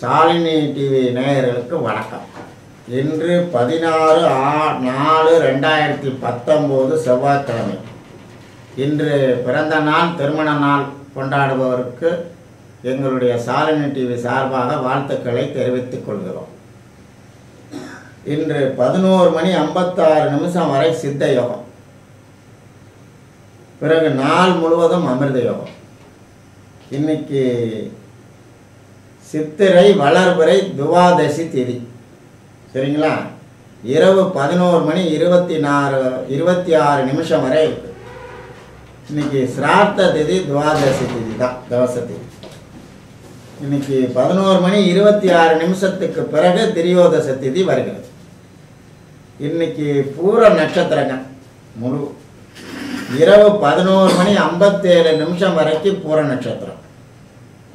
Shalini TV நேயர்களுக்கு வணக்கம். இன்று பதினாறு ஆ நாலு ரெண்டாயிரத்தி பத்தொம்போது செவ்வாய்க்கிழமை. இன்று பிறந்த நாள் திருமண நாள் கொண்டாடுபவருக்கு எங்களுடைய சாலினி டிவி சார்பாக வாழ்த்துக்களை தெரிவித்துக் கொள்கிறோம். இன்று பதினோரு மணி ஐம்பத்தாறு நிமிஷம் வரை சித்த யோகம். பிறகு நாள் முழுவதும் அமிர்த யோகம். இன்னைக்கு சித்திரை வளர்பிறை துவாதசி திதி. சரிங்களா? இரவு பதினோரு மணி இருபத்தி நாலு இருபத்தி ஆறு நிமிஷம் வரை இன்னைக்கு சிரார்த்த திதி துவாதசி திதி தான் தவச திதி. இன்னைக்கு பதினோரு மணி இருபத்தி ஆறு நிமிஷத்துக்கு பிறகு திரியோதச திதி வருகிறது. இன்னைக்கு பூர நட்சத்திரங்க முழு. இரவு பதினோரு மணி ஐம்பத்தேழு நிமிஷம் வரைக்கும் பூர நட்சத்திரம்.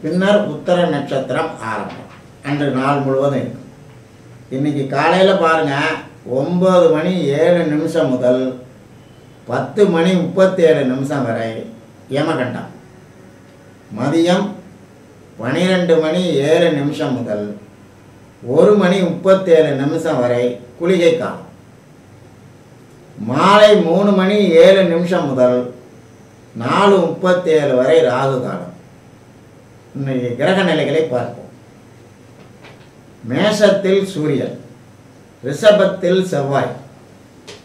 பின்னர் உத்தர நட்சத்திரம் ஆரம்பம். அன்று நாள் முழுவதும் இருக்கும். இன்னைக்கு காலையில் பாருங்கள் ஒம்பது மணி ஏழு நிமிஷம் முதல் பத்து மணி முப்பத்தேழு நிமிஷம் வரை யமகண்டம். மதியம் பனிரெண்டு மணி ஏழு நிமிஷம் முதல் ஒரு மணி முப்பத்தேழு நிமிஷம் வரை குளிகை காலம். மாலை மூணு மணி ஏழு நிமிஷம் முதல் நாலு முப்பத்தேழு வரை ராகு காலம். கிரக நிலைகளை பார்ப்போம். மேஷத்தில் சூரியன் ரிஷபத்தில் செவ்வாய்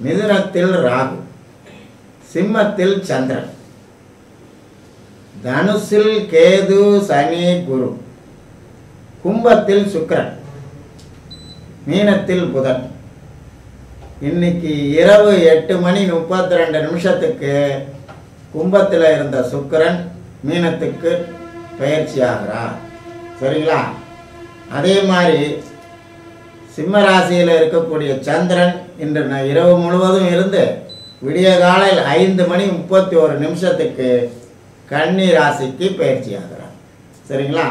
மிதுனத்தில் ராகு சிம்மத்தில் சந்திரன் தனுசில் கேது சனி குரு கும்பத்தில் சுக்கிரன் மீனத்தில் புதன். இன்னைக்கு இரவு எட்டு மணி முப்பத்தி ரெண்டு நிமிஷத்துக்கு கும்பத்தில் இருந்த சுக்கிரன் மீனத்துக்கு பயிற்சி ஆகிறார் சரிங்களா? அதே மாதிரி சிம்ம ராசியில் இருக்கக்கூடிய சந்திரன் இன்று இரவு முழுவதும் இருந்து விடிய காலையில் ஐந்து மணி முப்பத்தி ஒரு நிமிஷத்துக்கு கன்னி ராசிக்கு பயிற்சி ஆகிறார் சரிங்களா?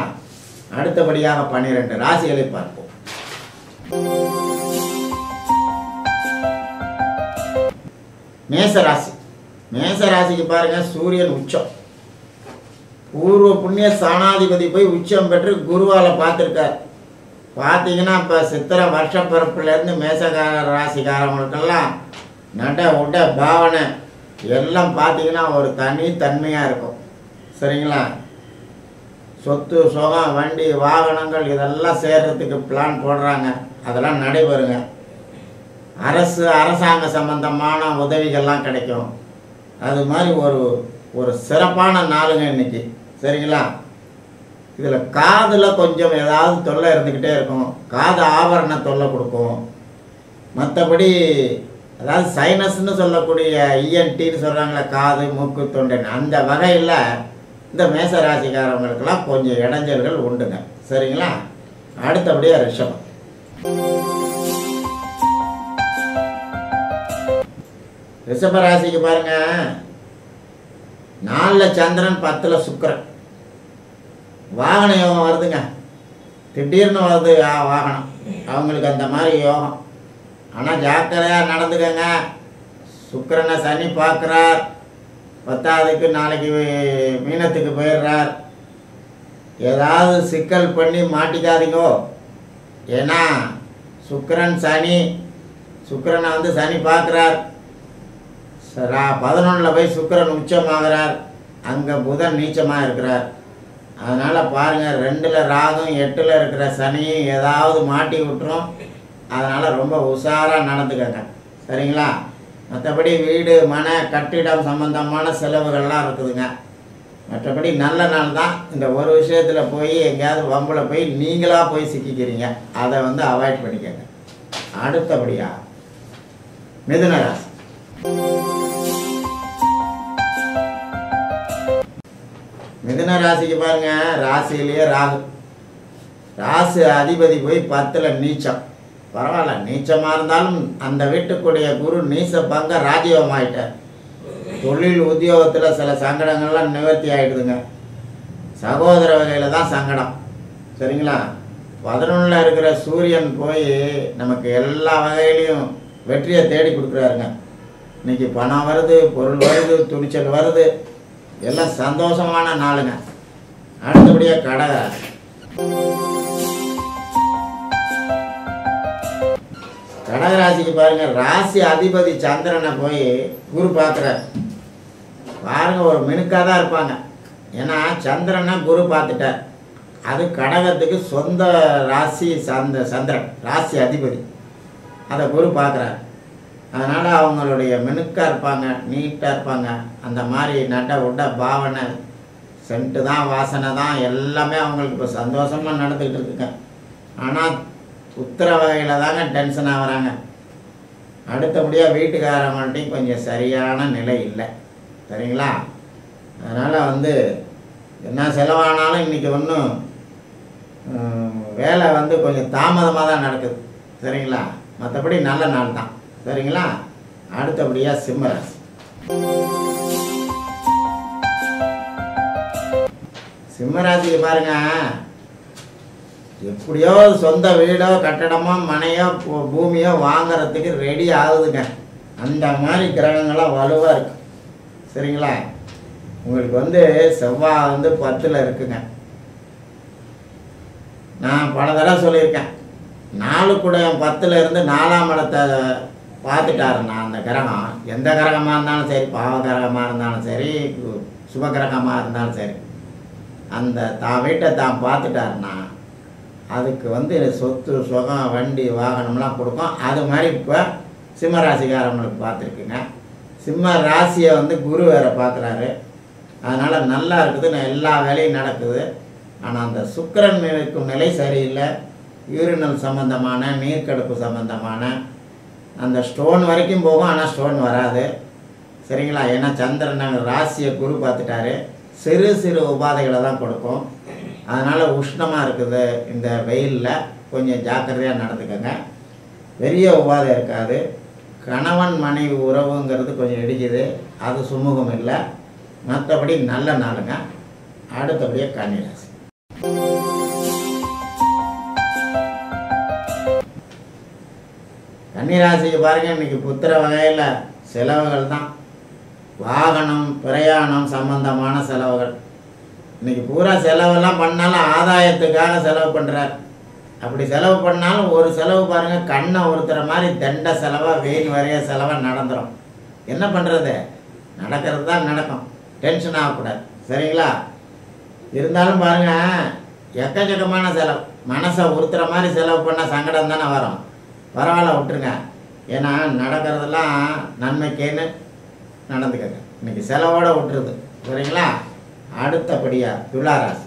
அடுத்தபடியாக பன்னிரெண்டு ராசிகளை பார்ப்போம். மேச ராசி மேச ராசிக்கு பாருங்க சூரியன் உச்சம். பூர்வ புண்ணிய சாணாதிபதி போய் உச்சம் பெற்று குருவால பார்த்துருக்கார். பார்த்தீங்கன்னா இப்போ சித்திரை வருஷப்பிறப்புலேருந்து மேசகார ராசிக்காரவங்களுக்கெல்லாம் நட உட பாவனை எல்லாம் பார்த்தீங்கன்னா ஒரு தனி தன்மையாக இருக்கும். சரிங்களா? சொத்து சுகம் வண்டி வாகனங்கள் இதெல்லாம் சேர்கிறதுக்கு பிளான் போடுறாங்க. அதெல்லாம் நடைபெறுங்க. அரசு அரசாங்க சம்பந்தமான உதவிகள்லாம் கிடைக்கும். அது மாதிரி ஒரு ஒரு சிறப்பான நாளுங்க இன்னைக்கு. சரிங்களா? இதில் காதில் கொஞ்சம் ஏதாவது தொல்லை இருந்துக்கிட்டே இருக்கும். காது ஆபரண தொல்லை கொடுக்கும். மற்றபடி அதாவது சைனஸ்னு சொல்லக்கூடிய இஎன்டின்னு சொல்கிறாங்களே காது மூக்கு தொண்டைன்னு அந்த வகையில் இந்த மேச ராசிக்காரவங்களுக்கெல்லாம் கொஞ்சம் இடைஞ்சல்கள் உண்டுங்க. சரிங்களா? அடுத்தபடியாக ரிஷபம். ரிஷப ராசிக்கு பாருங்க. நாலில் சந்திரன் பத்தில் சுக்கிரன். வாகன யோகம் வருதுங்க. திடீர்னு வருது ஆ- வாகனம். அவங்களுக்கு அந்த மாதிரி யோகம். ஆனால் ஜாக்கிரதையாக நடந்துக்கங்க. சுக்கிரனை சனி பார்க்குறார். பத்தாவதுக்கு நாளைக்கு மீனத்துக்கு போயிடுறார். ஏதாவது சிக்கல் பண்ணி மாட்டிக்காதீங்கோ. ஏன்னா சுக்கிரன் சனி சுக்கரனை வந்து சனி பார்க்குறார். சரா பதினொன்றில் போய் சுக்கிரன் உச்சமாகிறார். அங்கே புதன் நீச்சமாக இருக்கிறார். அதனால் பாருங்கள் ரெண்டில் ராகும் எட்டில் இருக்கிற சனியும் ஏதாவது மாட்டி விட்டுரும். அதனால் ரொம்ப உஷாராக நடந்துக்கங்க. சரிங்களா? மற்றபடி வீடு மன கட்டிடம் சம்பந்தமான செலவுகள்லாம் இருக்குதுங்க. மற்றபடி நல்ல நாள் தான். இந்த ஒரு விஷயத்தில் போய் எங்கேயாவது வம்பில் போய் நீங்களாக போய் சிக்கிக்கிறீங்க. அதை வந்து அவாய்ட் பண்ணிக்கங்க. அடுத்தபடியாக மிதுனராசி மிதன ராசிக்கு பாருங்க. ராசியிலேயே ராகு. ராசி அதிபதி போய் பத்தில் நீச்சம். பரவாயில்ல நீச்சமாக இருந்தாலும் அந்த வீட்டுக்குடைய குரு நீச பங்க ராஜயோகம் ஆயிட்டார். தொழில் உத்தியோகத்தில் சில சங்கடங்கள்லாம் நிவர்த்தி ஆயிடுதுங்க. சகோதர வகையில் தான் சங்கடம். சரிங்களா? பதினொன்றில் இருக்கிற சூரியன் போய் நமக்கு எல்லா வகையிலையும் வெற்றியை தேடி கொடுக்குறாருங்க. இன்னைக்கு பணம் வருது பொருள் வருது துணிச்சல் வருது. எல்லாம் சந்தோஷமான நாளுங்க. அடுத்தபடியாக கடை. கடகராசிக்கு பாருங்க ராசி அதிபதி சந்திரனை போய் குரு பார்க்குறாரு. பாருங்க ஒரு மினுக்காக தான் இருப்பாங்க. ஏன்னா சந்திரனை குரு பார்த்துட்டார். அது கடகத்துக்கு சொந்த ராசி சந்த சந்திரன் ராசி அதிபதி. அதை குரு பார்க்குறாரு. அதனால் அவங்களுடைய மினுக்காக இருப்பாங்க நீட்டாக இருப்பாங்க. அந்த மாதிரி நட உட பாவனை சென்ட்டு தான் வாசனை தான் எல்லாமே அவங்களுக்கு இப்போ சந்தோஷமாக நடந்துக்கிட்டு இருக்குங்க. ஆனால் உத்தர வகையில் தாங்க டென்ஷன் ஆகுறாங்க. அடுத்தபடியாக வீட்டுக்காரவங்கள்ட்டையும் கொஞ்சம் சரியான நிலை இல்லை. சரிங்களா? அதனால் வந்து என்ன செலவானாலும் இன்றைக்கி ஒன்றும் வேலை வந்து கொஞ்சம் தாமதமாக தான் நடக்குது. சரிங்களா? மற்றபடி நல்ல நாள் தான். சரிங்களா? அடுத்தபடியாக சிம்மராசி. சிம்மராசிக்கு பாருங்க. எப்படியோ சொந்த வீடோ கட்டடமோ மனையோ பூமியோ வாங்குறதுக்கு ரெடி ஆகுதுங்க. அந்த மாதிரி கிரகங்களாம் வலுவாக இருக்கு. சரிங்களா? உங்களுக்கு வந்து செவ்வாய் வந்து பத்தில் இருக்குங்க. நான் பல தடவை சொல்லியிருக்கேன். நாலு கூட பத்தில் இருந்து நாலாம் இடத்தை பார்த்துட்டாருண்ணா அந்த கிரகம். எந்த கிரகமாக இருந்தாலும் சரி பாவ கிரகமாக இருந்தாலும் சரி கு- சுப கிரகமாக இருந்தாலும் சரி. அந்த தான் வீட்டை தான் பார்த்துட்டாருன்னா அதுக்கு வந்து சொத்து சுகம் வண்டி வாகனம்லாம் கொடுக்கும் அது மாதிரி இப்போ சிம்ம ராசிக்காரங்களுக்கு பார்த்துருக்குங்க. சிம்ம ராசியை வந்து குரு வேற பார்க்குறாரு. அதனால் நல்லா இருக்குது நான் எல்லா வேலையும் நடக்குது. ஆனால் அந்த சுக்கரன் இருக்கும் நிலை சரியில்லை. யூரினல் சம்மந்தமான நீர்க்கடுப்பு சம்மந்தமான அந்த ஸ்டோன் வரைக்கும் போகும் ஆனால் ஸ்டோன் வராது. சரிங்களா? ஏன்னா சந்திரன் நாங்கள் ராசியை குரு பார்த்துட்டாரு. சிறு சிறு உபாதைகளை தான் கொடுக்கும். அதனால் உஷ்ணமாக இருக்குது இந்த வெயிலில். கொஞ்சம் ஜாக்கிரதையாக நடந்துக்கோங்க. பெரிய உபாதை இருக்காது. கணவன் மனைவி உறவுங்கிறது கொஞ்சம் இடிக்குது. அது சுமூகம் இல்லை. மற்றபடி நல்ல நாளுங்க. அடுத்தபடியே கன்னிராசி. கன்னிராசிக்கு பாருங்க இன்னைக்கு புத்திர வகையில் செலவுகள் தான். வாகனம் பிரயாணம் சம்பந்தமான செலவுகள். இன்னைக்கு பூரா செலவெல்லாம் பண்ணாலும் ஆதாயத்துக்காக செலவு பண்ணுறார் அப்படி செலவு பண்ணாலும் ஒரு செலவு பாருங்கள் கண்ணை ஒருத்தர மாதிரி தண்ட செலவாக வெயில் வரைய செலவாக நடந்துடும் என்ன பண்ணுறது நடக்கிறது தான் நடக்கும். டென்ஷன் ஆகக்கூடாது. சரிங்களா? இருந்தாலும் பாருங்கள் எக்கச்சக்கமான செலவு. மனசை உறுத்துற மாதிரி செலவு பண்ணால் சங்கடம் தானே வரும். பரவாயில்ல விட்டுருங்க. ஏன்னா நடக்கிறதெல்லாம் நன்மைக்கேன்னு நடந்துக்கங்க. இன்னைக்கு செலவோட விட்டுருது. சரிங்களா? அடுத்தபடியா துளாராசி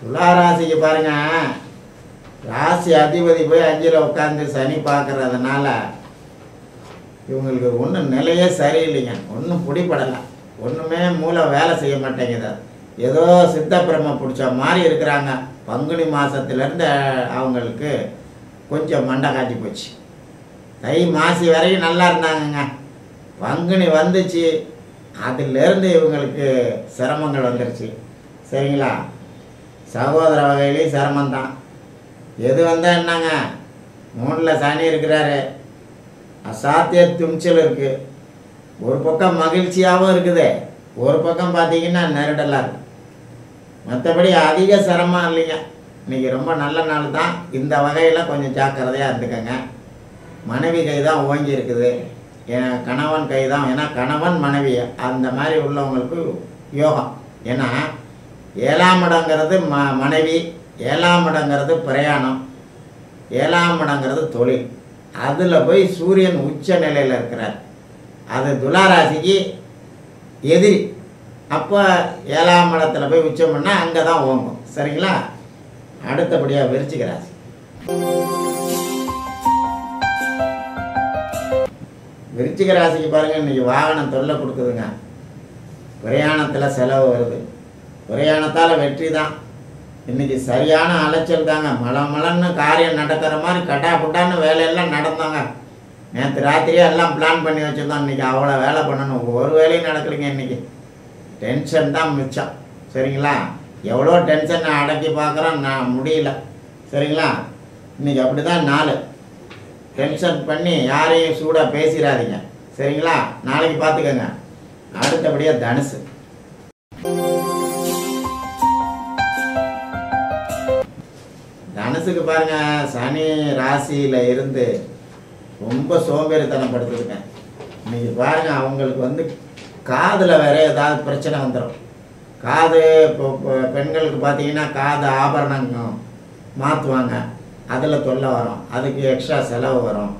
துளாராசிக்கு பாருங்க. ராசி அதிபதி போய் அஞ்சில் உட்காந்து சனி பார்க்கறதுனால இவங்களுக்கு ஒன்றும் நிலையே சரியில்லைங்க. ஒன்றும் பிடிப்படலை ஒன்றுமே மூளை வேலை செய்ய மாட்டேங்குது. ஏதோ சித்த பிரம்ம பிடிச்ச மாதிரி இருக்கிறாங்க. பங்குனி மாதத்துலேருந்து அவங்களுக்கு கொஞ்சம் மண்டை காட்டி போச்சு. தை மாசி வரையும் நல்லா இருந்தாங்கங்க. பங்குனி வந்துச்சு. அதிலேருந்து இவங்களுக்கு சிரமங்கள் வந்துருச்சு. சரிங்களா? சகோதர வகையிலையும் சிரமந்தான் எது வந்தால் என்னங்க? மூணில் சனி இருக்கிறாரு. அசாத்திய துணிச்சல் இருக்குது ஒரு பக்கம் மகிழ்ச்சியாகவும் இருக்குது. ஒரு பக்கம் பார்த்தீங்கன்னா நெருடலாக இருக்குது மற்றபடி அதிக சிரமம் இல்லைங்க. இன்னைக்கு ரொம்ப நல்ல நாள் தான். இந்த வகையில் கொஞ்சம் ஜாக்கிரதையாக இருந்துக்கங்க. மனைவி கை தான் ஓங்கி இருக்குது. என் கணவன் கை தான். ஏன்னா கணவன் மனைவி அந்த மாதிரி உள்ளவங்களுக்கு யோகம். ஏன்னா ஏழாம் இடங்கிறது ம மனைவி ஏழாம் இடங்கிறது பிரயாணம் ஏழாம் இடங்கிறது தொழில். அதில் போய் சூரியன் உச்ச நிலையில் இருக்கிறார். அது துளாராசிக்கு எதிரி. அப்போ ஏழாம் இடத்துல போய் உச்சம் பண்ணால் அங்கே தான் ஓங்கும். சரிங்களா? அடுத்தபடியாக விருச்சிக ராசி. விருச்சிக ராசிக்கு பாருங்கள் இன்றைக்கி வாகனம் தொல்லை கொடுக்குதுங்க. பிரயாணத்தில் செலவு வருது. பிரயாணத்தால் வெற்றி தான். இன்னைக்கு சரியான அலைச்சல் தாங்க. மழை மழைன்னு காரியம் நடக்கிற மாதிரி கட்டா புட்டான்னு வேலையெல்லாம் நடந்தாங்க. நேற்று ராத்திரியே எல்லாம் பிளான் பண்ணி வச்சுருந்தோம். இன்றைக்கி அவ்வளோ வேலை பண்ணணும். ஒரு வேலையும் நடக்கலைங்க இன்னைக்கு. டென்ஷன் தான் மிச்சம். சரிங்களா? எவ்வளோ டென்ஷனை அடக்கி பார்க்குறோம் நான் முடியல. சரிங்களா? இன்னைக்கு அப்படி தான் நாள். டென்ஷன் பண்ணி யாரையும் சூடாக பேசிடாதீங்க சரிங்களா? நாளைக்கு பார்த்துக்கோங்க. அடுத்தபடியாக தனுசு. தனுசுக்கு பாருங்க சனி ராசியில் இருந்து ரொம்ப சோம்பேறித்தனப்படுத்திருக்கேன். இன்னைக்கு பாருங்க அவங்களுக்கு வந்து காதில் வேற ஏதாவது பிரச்சனை வந்துடும் காது இப்போ பெண்களுக்கு பார்த்தீங்கன்னா காது ஆபரணங்கள் மாற்றுவாங்க அதில் தொல்லை வரும். அதுக்கு எக்ஸ்ட்ரா செலவு வரும்.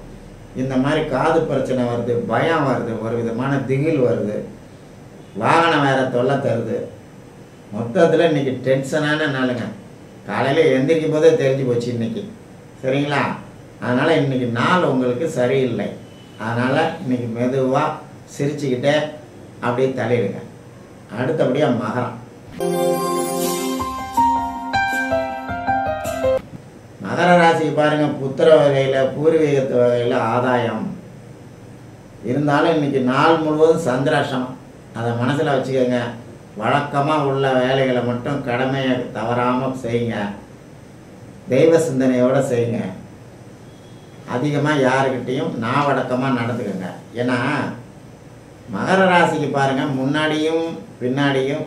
இந்த மாதிரி காது பிரச்சனை வருது பயம் வருது ஒரு விதமான திகில் வருது. வாகனம் வேற தொல்லை தருது. மொத்தத்தில் இன்றைக்கி டென்ஷனான நாளுங்க. காலையில் எந்திரிக்கும் போதே தெரிஞ்சு போச்சு இன்றைக்கி சரிங்களா? அதனால் இன்னைக்கு நாள் உங்களுக்கு சரியில்லை. அதனால் இன்னைக்கு மெதுவாக சிரிச்சுக்கிட்டே அப்படியே தலையிடுங்க. அடுத்தபடியாக மகரம். மகர ராசிக்கு பாருங்க புத்திர வகையில் பூர்வீகத்து வகையில் ஆதாயம். இருந்தாலும் இன்னைக்கு நாள் முழுவதும் சந்திராஷ்டம் அதை மனசில் வச்சுக்கோங்க. வழக்கமாக உள்ள வேலைகளை மட்டும் கடமையை தவறாமல் செய்யுங்க. தெய்வ சிந்தனையோடு செய்யுங்க. அதிகமாக யாருக்கிட்டேயும் நாவடக்கமாக நடந்துக்கோங்க. ஏன்னா மகர ராசிக்கு பாருங்கள் முன்னாடியும் பின்னாடியும்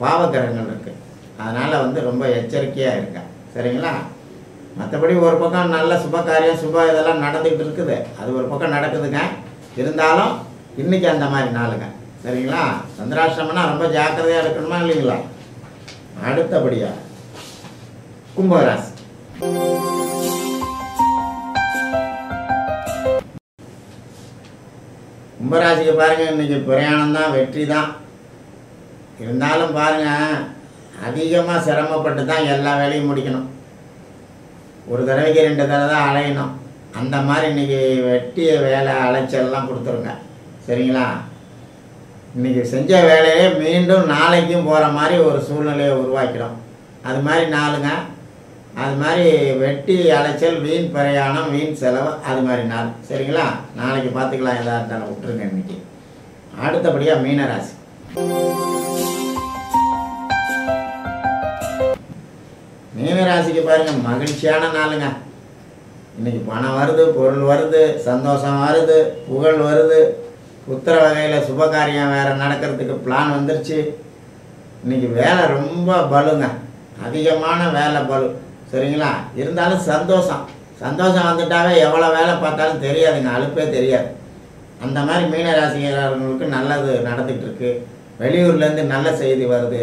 பாவகிரகங்கள் இருக்குது அதனால் வந்து ரொம்ப எச்சரிக்கையாக இருக்கேன் சரிங்களா? மற்றபடி ஒரு பக்கம் நல்ல சுப காரியம் சுப இதெல்லாம் நடந்துக்கிட்டு இருக்குது. அது ஒரு பக்கம் நடக்குதுங்க. இருந்தாலும் இன்னைக்கு அந்த மாதிரி நாளுங்க. சரிங்களா? சந்திராஷ்டிரம்னா ரொம்ப ஜாக்கிரதையாக இருக்கணுமா இல்லைங்களா? அடுத்தபடியாக கும்பராசி. கும்பராசிக்கு பாருங்க இன்னைக்கு பிரயாணம் தான் வெற்றி தான் இருந்தாலும் பாருங்க அதிகமாக சிரமப்பட்டு தான் எல்லா வேலையும் முடிக்கணும். ஒரு தடவைக்கு ரெண்டு தடவை தான் அலையணும். அந்த மாதிரி இன்னைக்கு வெட்டிய வேலை அலைச்சல்லாம் கொடுத்துருங்க. சரிங்களா? இன்னைக்கு செஞ்ச வேலையே மீண்டும் நாளைக்கும் போகிற மாதிரி ஒரு சூழ்நிலையை உருவாக்கிடும். அது மாதிரி நாளுங்க. அது மாதிரி வெட்டி அலைச்சல் வீண் பிரயாணம் வீண் செலவு அது மாதிரி நாள். சரிங்களா? நாளைக்கு பார்த்துக்கலாம் எதாக இருந்தாலும் விட்டுருங்க இன்னைக்கு. அடுத்தபடியாக மீனராசி. மீனராசிக்கு பாருங்கள் மகிழ்ச்சியான நாளுங்க. இன்னைக்கு பணம் வருது பொருள் வருது சந்தோஷம் வருது புகழ் வருது. புத்திர வகையில் சுபகாரியம் வேறு நடக்கிறதுக்கு பிளான் வந்துருச்சு. இன்றைக்கி வேலை ரொம்ப பலுங்க. அதிகமான வேலை பலு. சரிங்களா? இருந்தாலும் சந்தோஷம். சந்தோஷம் வந்துட்டாவே எவ்வளோ வேலை பார்த்தாலும் தெரியாதுங்க அழுப்பே தெரியாது. அந்த மாதிரி மீன நல்லது நடந்துகிட்டு இருக்கு. வெளியூர்லேருந்து நல்ல செய்தி வருது.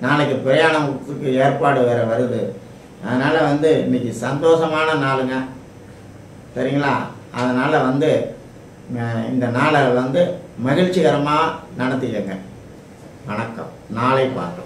நாளைக்கு பிரயாணத்துக்கு ஏற்பாடு வேறு வருது. அதனால் வந்து இன்னைக்கு சந்தோஷமான நாளுங்க. சரிங்களா? அதனால் வந்து இந்த நாளை வந்து மகிழ்ச்சிகரமாக நடத்திக்கங்க. வணக்கம். நாளை பார்க்கலாம்